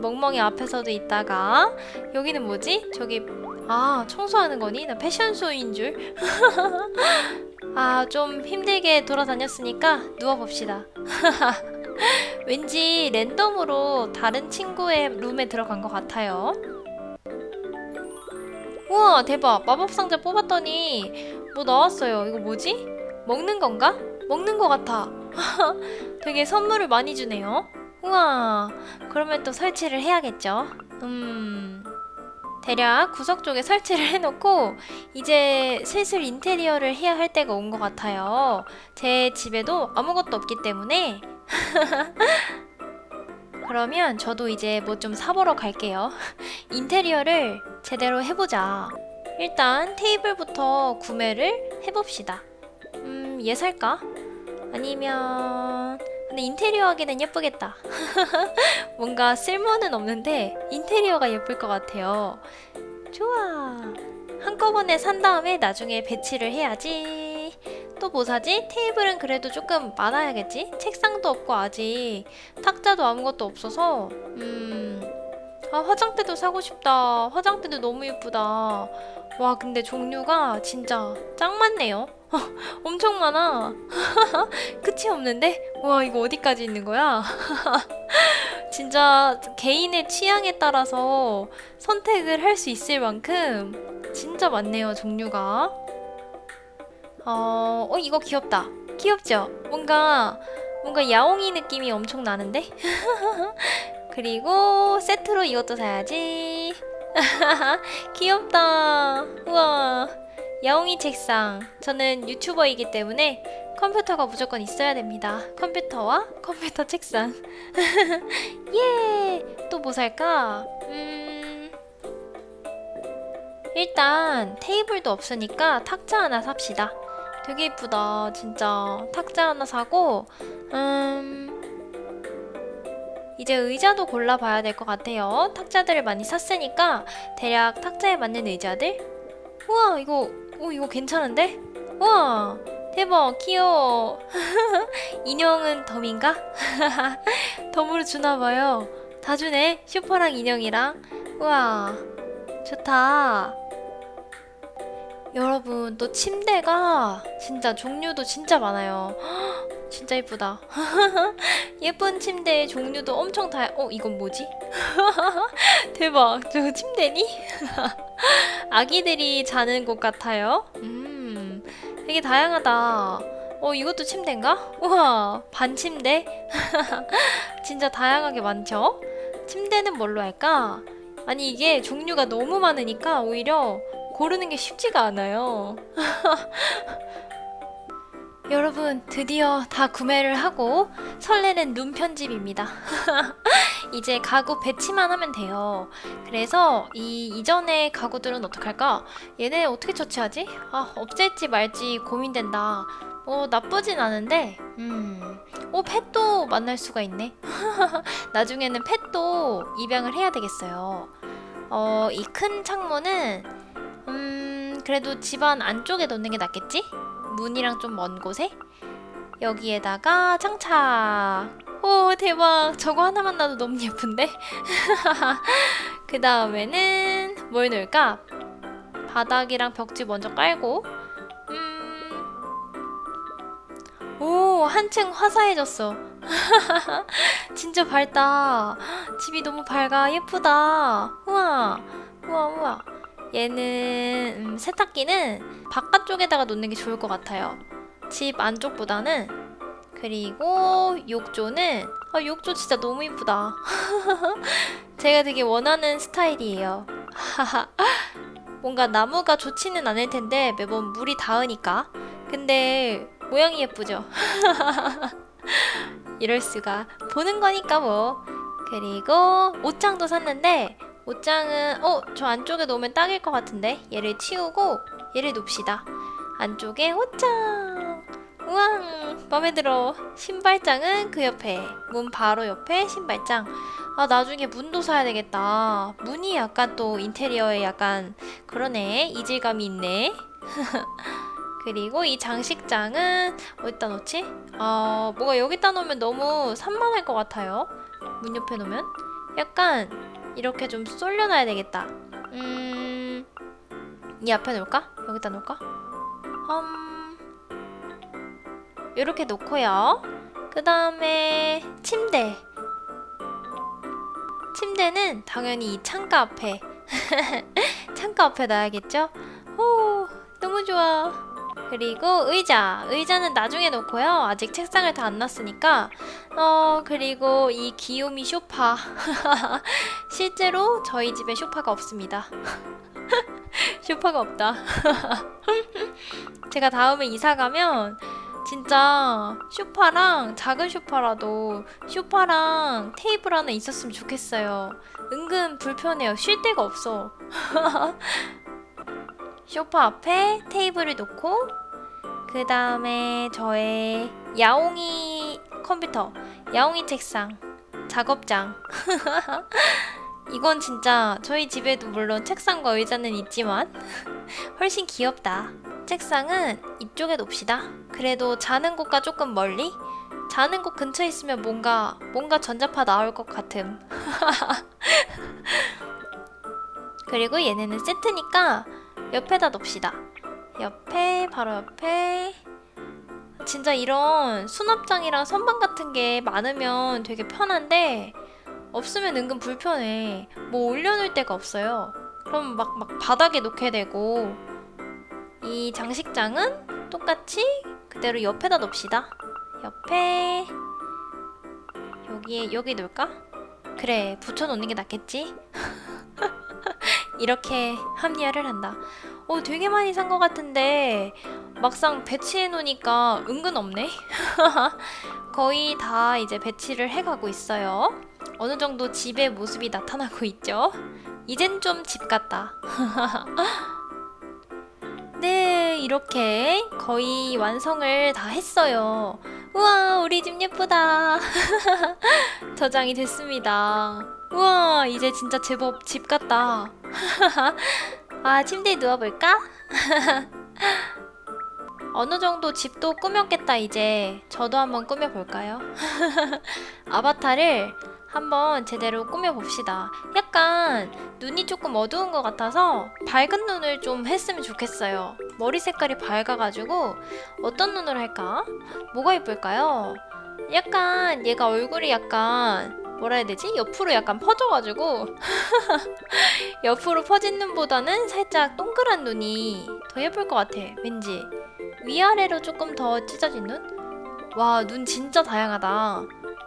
멍멍이 앞에서도 있다가 여기는 뭐지? 저기 아 청소하는 거니? 나 패션쇼인 줄. 아 좀 힘들게 돌아다녔으니까 누워봅시다. 왠지 랜덤으로 다른 친구의 룸에 들어간 것 같아요. 우와 대박 마법 상자 뽑았더니 뭐 나왔어요. 이거 뭐지? 먹는 건가? 먹는 것 같아. 되게 선물을 많이 주네요. 우와 그러면 또 설치를 해야겠죠. 음 대략 구석 쪽에 설치를 해놓고 이제 슬슬 인테리어를 해야 할 때가 온 것 같아요. 제 집에도 아무것도 없기 때문에 그러면 저도 이제 뭐 좀 사보러 갈게요. 인테리어를 제대로 해보자. 일단 테이블부터 구매를 해봅시다. 음, 얘 살까? 아니면 근데 인테리어 하기는 예쁘겠다. 뭔가 쓸모는 없는데 인테리어가 예쁠 것 같아요. 좋아. 한꺼번에 산 다음에 나중에 배치를 해야지. 또 뭐 사지? 테이블은 그래도 조금 많아야겠지? 책상도 없고 아직 탁자도 아무것도 없어서 음... 아 화장대도 사고 싶다. 화장대도 너무 예쁘다. 와 근데 종류가 진짜 짱 많네요. 엄청 많아. 끝이 없는데? 와 이거 어디까지 있는 거야? 진짜 개인의 취향에 따라서 선택을 할 수 있을 만큼 진짜 많네요 종류가. 어, 어 이거 귀엽다. 귀엽죠? 뭔가 뭔가 야옹이 느낌이 엄청 나는데? 그리고 세트로 이것도 사야지. 귀엽다. 우와. 야옹이 책상. 저는 유튜버이기 때문에 컴퓨터가 무조건 있어야 됩니다. 컴퓨터와 컴퓨터 책상. 예! 또 뭐 살까? 음. 일단 테이블도 없으니까 탁자 하나 삽시다. 되게 이쁘다. 진짜 탁자 하나 사고 음. 이제 의자도 골라봐야 될 것 같아요. 탁자들을 많이 샀으니까 대략 탁자에 맞는 의자들. 우와 이거 오 이거 괜찮은데? 우와 대박 귀여워. 인형은 덤인가? 덤으로 주나봐요. 다 주네 슈퍼랑 인형이랑. 우와 좋다. 여러분 또 침대가 진짜 종류도 진짜 많아요. 진짜 예쁘다. 예쁜 침대의 종류도 엄청 다. 어 이건 뭐지? 대박. 저 침대니? 아기들이 자는 곳 같아요. 음, 되게 다양하다. 어 이것도 침대인가? 우와 반 침대. 진짜 다양하게 많죠? 침대는 뭘로 할까? 아니 이게 종류가 너무 많으니까 오히려 고르는 게 쉽지가 않아요. 여러분 드디어 다 구매를 하고 설레는 룸 편집입니다. 이제 가구 배치만 하면 돼요. 그래서 이 이전의 가구들은 어떡할까? 얘네 어떻게 처치하지? 아 없앨지 말지 고민된다. 뭐 나쁘진 않은데, 음, 오 펫도 만날 수가 있네. 나중에는 펫도 입양을 해야 되겠어요. 어, 이 큰 창문은 음, 그래도 집안 안쪽에 놓는 게 낫겠지? 문이랑 좀 먼 곳에? 여기에다가 장착. 오, 대박. 저거 하나만 놔도 너무 예쁜데? 그 다음에는 뭘 넣을까? 바닥이랑 벽지 먼저 깔고, 음, 오, 한층 화사해졌어. 진짜 밝다. 집이 너무 밝아. 예쁘다. 우와, 우와, 우와. 얘는 음, 세탁기는 바깥쪽에다가 놓는 게 좋을 것 같아요. 집 안쪽보다는 그리고 욕조는 아, 욕조 진짜 너무 이쁘다. 제가 되게 원하는 스타일이에요. 뭔가 나무가 좋지는 않을 텐데 매번 물이 닿으니까. 근데 모양이 예쁘죠. 이럴 수가 보는 거니까 뭐. 그리고 옷장도 샀는데 옷장은 어 저 안쪽에 놓으면 딱일 것 같은데? 얘를 치우고 얘를 놓읍시다. 안쪽에 옷장. 우와 마음에 들어. 신발장은 그 옆에 문 바로 옆에 신발장. 아 나중에 문도 사야 되겠다. 문이 약간 또 인테리어에 약간 그러네. 이질감이 있네. 그리고 이 장식장은 어디다 놓지? 어 뭐가 여기다 놓으면 너무 산만할 것 같아요. 문 옆에 놓으면? 약간 이렇게 좀 쏠려놔야 되겠다. 음, 이 앞에 놓을까? 여기다 놓을까? 음, 이렇게 놓고요. 그 다음에 침대. 침대는 당연히 이 창가 앞에 창가 앞에 놔야겠죠? 오, 너무 좋아. 그리고 의자. 의자는 나중에 놓고요. 아직 책상을 다 안 놨으니까. 어, 그리고 이 귀요미 쇼파. 실제로 저희 집에 쇼파가 없습니다. 쇼파가 없다. 제가 다음에 이사 가면 진짜 쇼파랑 작은 쇼파라도 쇼파랑 테이블 하나 있었으면 좋겠어요. 은근 불편해요. 쉴 데가 없어. 쇼파 앞에 테이블을 놓고 그 다음에 저의 야옹이 컴퓨터, 야옹이 책상, 작업장. 이건 진짜 저희 집에도 물론 책상과 의자는 있지만 훨씬 귀엽다. 책상은 이쪽에 놓읍시다. 그래도 자는 곳과 조금 멀리? 자는 곳 근처에 있으면 뭔가 뭔가 전자파 나올 것 같음. 그리고 얘네는 세트니까 옆에다 놓읍시다. 옆에 바로 옆에 진짜 이런 수납장이랑 선반 같은 게 많으면 되게 편한데 없으면 은근 불편해. 뭐 올려놓을 데가 없어요. 그럼 막, 막 바닥에 놓게 되고 이 장식장은 똑같이 그대로 옆에다 놓읍시다. 옆에 여기에 여기 놓을까? 그래 붙여놓는 게 낫겠지? 이렇게 합리화를 한다. 오 되게 많이 산 것 같은데 막상 배치해 놓으니까 은근 없네. 거의 다 이제 배치를 해가고 있어요. 어느 정도 집의 모습이 나타나고 있죠. 이젠 좀 집 같다. 네, 이렇게 거의 완성을 다 했어요. 우와, 우리 집 예쁘다. 저장이 됐습니다. 우와, 이제 진짜 제법 집 같다. 아, 침대에 누워볼까? 어느 정도 집도 꾸몄겠다, 이제. 저도 한번 꾸며볼까요? 아바타를 한번 제대로 꾸며봅시다. 약간 눈이 조금 어두운 것 같아서 밝은 눈을 좀 했으면 좋겠어요. 머리 색깔이 밝아가지고 어떤 눈으로 할까? 뭐가 예쁠까요? 약간 얘가 얼굴이 약간 뭐라 해야 되지? 옆으로 약간 퍼져가지고 옆으로 퍼진 눈보다는 살짝 동그란 눈이 더 예쁠 것 같아. 왠지 위아래로 조금 더 찢어진 눈? 와, 눈 진짜 다양하다.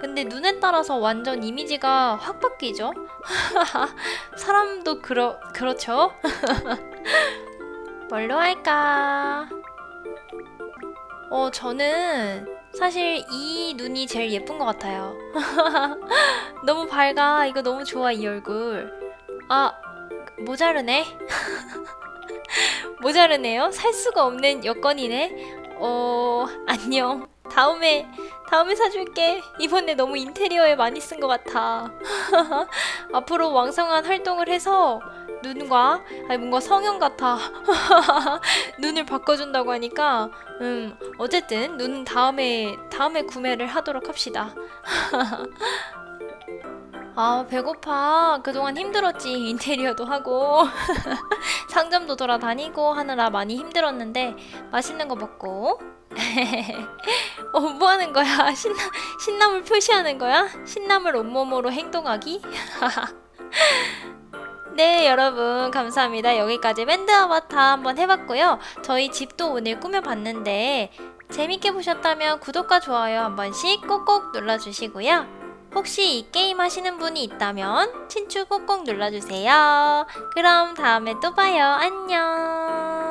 근데 눈에 따라서 완전 이미지가 확 바뀌죠? 사람도 그러, 그렇죠? 뭘로 할까? 어, 저는 사실 이 눈이 제일 예쁜 것 같아요. 너무 밝아. 이거 너무 좋아, 이 얼굴. 아, 모자르네. 모자르네요. 살 수가 없는 여건이네. 어, 안녕. 다음에 다음에 사줄게. 이번에 너무 인테리어에 많이 쓴 것 같아. 앞으로 왕성한 활동을 해서 눈과 아니 뭔가 성형 같아. 눈을 바꿔준다고 하니까 음 어쨌든 눈은 다음에 다음에 구매를 하도록 합시다. 아 배고파. 그동안 힘들었지. 인테리어도 하고 상점도 돌아다니고 하느라 많이 힘들었는데 맛있는 거 먹고 어, 뭐 하는 거야? 신나, 신남을 표시하는 거야? 신남을 온몸으로 행동하기? 네, 여러분, 감사합니다. 여기까지 밴드 아바타 한번 해봤고요. 저희 집도 오늘 꾸며봤는데, 재밌게 보셨다면 구독과 좋아요 한 번씩 꼭꼭 눌러주시고요. 혹시 이 게임 하시는 분이 있다면 친추 꼭꼭 눌러주세요. 그럼 다음에 또 봐요. 안녕.